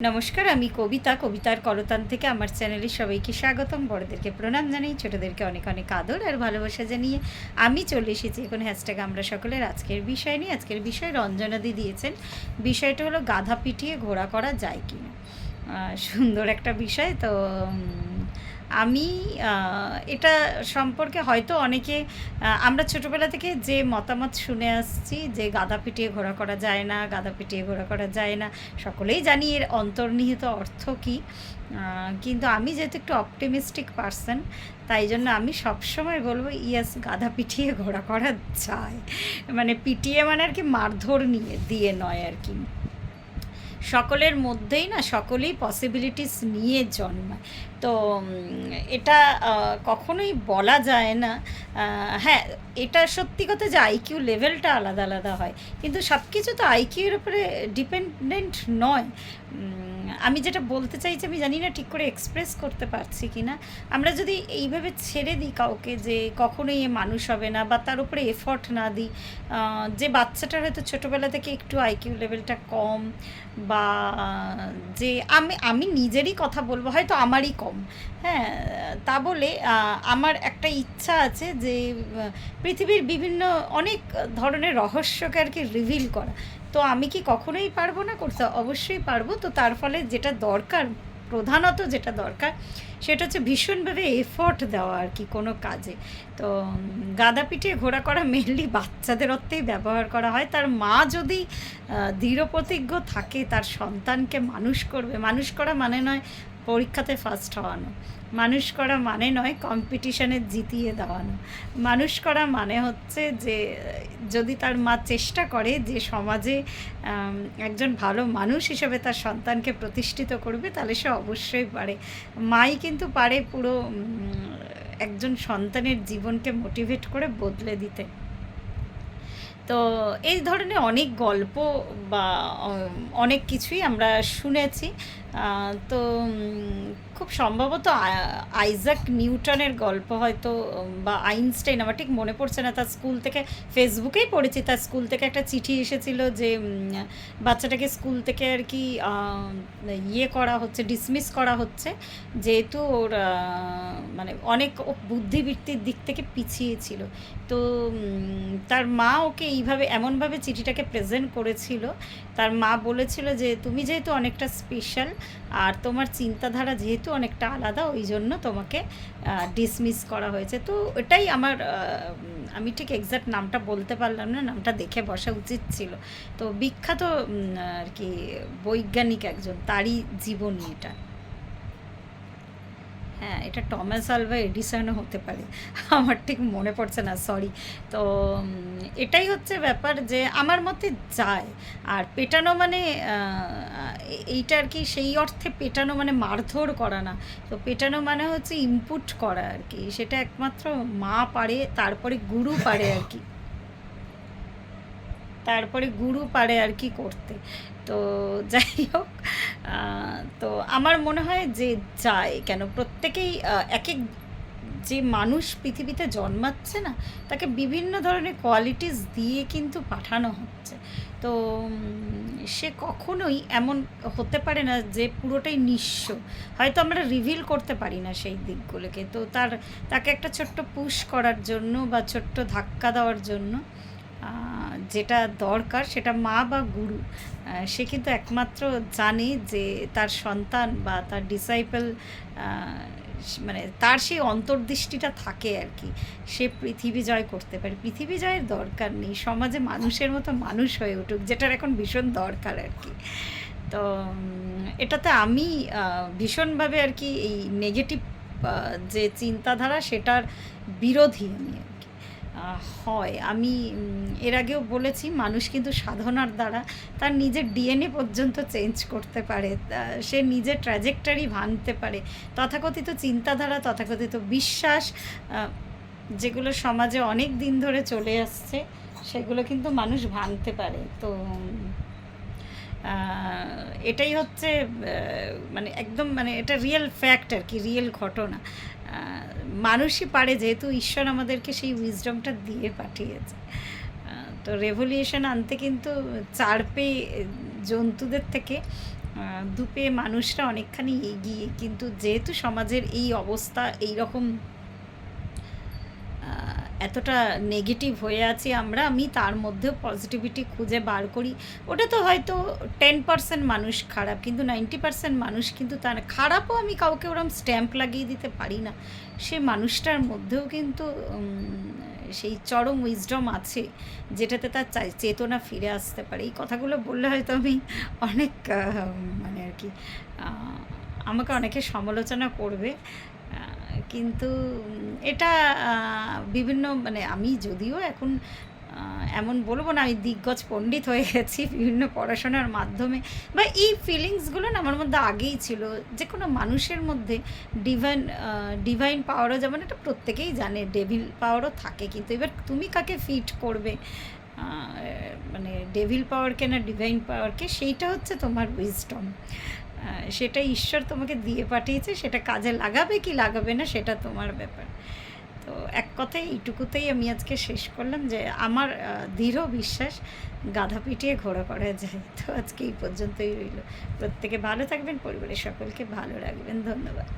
নমস্কার, আমি কবিতা, কবিতার করতান থেকে আমার চ্যানেলে সবাইকে স্বাগতম। বড়দেরকে প্রণাম জানাই, ছোটদেরকে অনেক অনেক আদর আর ভালোবাসা জানিয়ে আমি চলে এসেছি এখন হ্যাশট্যাগ আমরা সকলের আজকের বিষয় নিয়ে। আজকের বিষয় রঞ্জনাদি দিয়েছেন। বিষয়টা হলো গাধা পিটিয়ে ঘোড়া করা যায় কি না সুন্দর একটা বিষয়। তো আমি এটা সম্পর্কে হয়তো অনেকে আমরা ছোটোবেলা থেকে যে মতামত শুনে আসছি যে গাধা পিটিয়ে ঘোরা করা যায় না, গাধা পিটিয়ে ঘোরা করা যায় না, সকলেই জানি এর অন্তর্নিহিত অর্থ কী। কিন্তু আমি যেহেতু একটু অপটিমিস্টিক পারসন তাই জন্য আমি সবসময় বলব, ইয়াস, গাধা পিটিয়ে ঘোরা করা যায়। মানে পিটিয়ে মানে আর কি মারধর নিয়ে, দিয়ে নয় আর কি। সকলের মধ্যেই না সকলেই পসিবিলিটিস নিয়ে জন্মায়। তো এটা কখনোই বলা যায় না। হ্যাঁ এটা সত্যি কথা যে আইকিউ লেভেলটা আলাদা আলাদা হয়। কিন্তু সব কিছু তো আইকিউর উপরে ডিপেন্ডেন্ট নয়। আমি যেটা বলতে চাইছি, আমি জানি না ঠিক করে এক্সপ্রেস করতে পারছি কি না আমরা যদি এইভাবে ছেড়ে দিই কাউকে যে কখনোই এ মানুষ হবে না বা তার উপরে এফর্ট না দিই যে বাচ্চাটার হয়তো ছোটোবেলা থেকে একটু আইকিউ লেভেলটা কম বা, যে আমি আমি নিজেরই কথা বলব, হয়তো আমারই কম। হ্যাঁ তা বলে আমার একটা ইচ্ছা আছে যে পৃথিবীর বিভিন্ন অনেক ধরনের রহস্যকে আর কি রিভিল করা। তো আমি কি কখনোই পারব না করতে অবশ্যই পারব। তো তার ফলে যেটা দরকার প্রধানত যেটা দরকার, সেটা হচ্ছে ভীষণভাবে এফোর্ট দেওয়া আর কি কোনো কাজে। তো গাদা পিঠে ঘোরা করা মেনলি বাচ্চাদের অর্থেই ব্যবহার করা হয়। তার মা যদি দৃঢ় দৃঢ়প্রতিজ্ঞ থাকে, তার সন্তানকে মানুষ করবে, মানুষ করা মানে নয় পরীক্ষাতে ফার্স্ট হওয়ানো। মানুষ করা মানে নয় কম্পিটিশনে জিতিয়ে দেওয়ানো। মানুষ করা মানে হচ্ছে যে, যদি তার মা চেষ্টা করে যে সমাজে একজন ভালো মানুষ হিসেবে তার সন্তানকে প্রতিষ্ঠিত করবে, তাহলে সে অবশ্যই পারে। মাই কিন্তু পারে পুরো একজন সন্তানের জীবনকে মোটিভেট করে বদলে দিতে। তো এই ধরনের অনেক গল্প বা অনেক কিছুই আমরা শুনেছি। তো খুব সম্ভবত আইজাক নিউটনের গল্প হয়তো বা আইনস্টাইন, আমার ঠিক মনে পড়ছে না, তার স্কুল থেকে, ফেসবুকেই পড়েছি, তার স্কুল থেকে একটা চিঠি এসেছিল যে বাচ্চাটাকে স্কুল থেকে আর কি ইয়ে করা হচ্ছে ডিসমিস করা হচ্ছে, যেহেতু ওর মানে অনেক বুদ্ধিবৃত্তির দিক থেকে পিছিয়ে ছিল। তো তার মা ওকে এইভাবে, এমনভাবে চিঠিটাকে প্রেজেন্ট করেছিল, তার মা বলেছিল যে, তুমি যেহেতু অনেকটা স্পেশাল আর তোমার চিন্তাধারা যেহেতু অনেকটা আলাদা, ওই জন্য তোমাকে ডিসমিস করা হয়েছে। তো এটাই আমার আমি ঠিক এক্স্যাক্ট নামটা বলতে পারলাম না, নামটা দেখে বসা উচিত ছিল। তো বিখ্যাত আর কি, বৈজ্ঞানিক একজন, তারই জীবনী এটা। হ্যাঁ এটা টমাস আলভা এডিসনও হতে পারে। আমার ঠিক মনে পড়ছে না সরি তো এটাই হচ্ছে ব্যাপার যে, আমার মতে যায়। আর পেটানো মানে এইটা আর কি সেই অর্থে পেটানো মানে মারধর করা না। তো পেটানো মানে হচ্ছে ইনপুট করা আর কি। সেটা একমাত্র মা পারে, তারপরে গুরু পারে আর কি। তারপরে গুরু পারে আর কি করতে। তো যাই হোক তো আমার মনে হয় যে যায় কেন? প্রত্যেকেই এক এক যে মানুষ পৃথিবীতে জন্মাচ্ছে না, তাকে বিভিন্ন ধরনের কোয়ালিটিস দিয়ে কিন্তু পাঠানো হচ্ছে। তো সে কখনোই এমন হতে পারে না যে পুরোটাই নিঃস্ব। হয়তো আমরা রিভিল করতে পারি না সেই দিকগুলোকে। তো তার, তাকে একটা ছোট্ট পুশ করার জন্য বা ছোট্ট ধাক্কা দেওয়ার জন্য যেটা দরকার সেটা মা বা গুরু। সে কিন্তু একমাত্র জানে যে তার সন্তান বা তার ডিসাইপল মানে তার সেই অন্তর্দৃষ্টিটা থাকে আর কি। সে পৃথিবী জয় করতে পারে। পৃথিবী জয়ের দরকার নেই। সমাজে মানুষের মতো মানুষ হয়ে উঠুক, যেটার এখন ভীষণ দরকার আর কি। তো এটাতে আমি ভীষণভাবে আর কি এই নেগেটিভ যে চিন্তাধারা, সেটার বিরোধী আমি হয়। আমি এর আগেও বলেছি, মানুষ কিন্তু সাধনার দ্বারা তার নিজের ডিএনএ পর্যন্ত চেঞ্জ করতে পারে। সে নিজের ট্র্যাজেক্টরি ভাঙতে পারে। তথাকথিত চিন্তাধারা, তথাকথিত বিশ্বাস যেগুলো সমাজে অনেক দিন ধরে চলে আসছে, সেগুলো কিন্তু মানুষ ভাঙতে পারে। তো এটাই হচ্ছে মানে একদম মানে এটা রিয়েল ফ্যাক্ট আর কি রিয়েল ঘটনা। মানুষই পারে, যেহেতু ঈশ্বর আমাদেরকে সেই উইজডমটা দিয়ে পাঠিয়েছে। তো রেভলিউশন আনতে কিন্তু চার পেয়ে জন্তুদের থেকে দুপে মানুষরা অনেকখানি এগিয়ে, কিন্তু যেহেতু সমাজের এই অবস্থা এই রকম এতটা নেগেটিভ হয়ে আছি আমরা, আমি তার মধ্যেও পজিটিভিটি খুঁজে বার করি। ওটা তো হয়তো টেন পার্সেন্ট মানুষ খারাপ, কিন্তু নাইনটি পার্সেন্ট মানুষ কিন্তু তার খারাপও আমি কাউকে ওরম স্ট্যাম্প লাগিয়ে দিতে পারি না। সে মানুষটার মধ্যেও কিন্তু সেই চরম উইজডম আছে, যেটাতে তার চেতনা ফিরে আসতে পারে। এই কথাগুলো বললে হয়তো আমি অনেক মানে আর কি আমাকে অনেকে সমালোচনা করবে। কিন্তু এটা বিভিন্ন মানে আমি যদিও এখন এমন বলব না, আমি দিগ্গজ পণ্ডিত হয়ে গেছি বিভিন্ন পড়াশোনার মাধ্যমে। বা এই ফিলিংসগুলো না আমার মধ্যে আগেই ছিল। যে কোনো মানুষের মধ্যে ডিভাইন ডিভাইন পাওয়ারও যেমন এটা প্রত্যেকেই জানে ডেভিল পাওয়ারও থাকে। কিন্তু এবার তুমি কাকে ফিট করবে? মানে ডেভিল পাওয়ারকে না ডিভাইন পাওয়ারকে সেইটা হচ্ছে তোমার উইজডম সেটা ঈশ্বর তোমাকে দিয়ে পাঠিয়েছে, সেটা কাজে লাগাবে কি লাগাবে না সেটা তোমার ব্যাপার। তো এক কথায় এইটুকুতেই আমি আজকে শেষ করলাম যে আমার দৃঢ় বিশ্বাস গাধা পিটিয়ে ঘোরা করা যায়। তো আজকে এই পর্যন্তই রইল। প্রত্যেকে ভালো থাকবেন, পরিবারের সকলকে ভালো রাখবেন। ধন্যবাদ।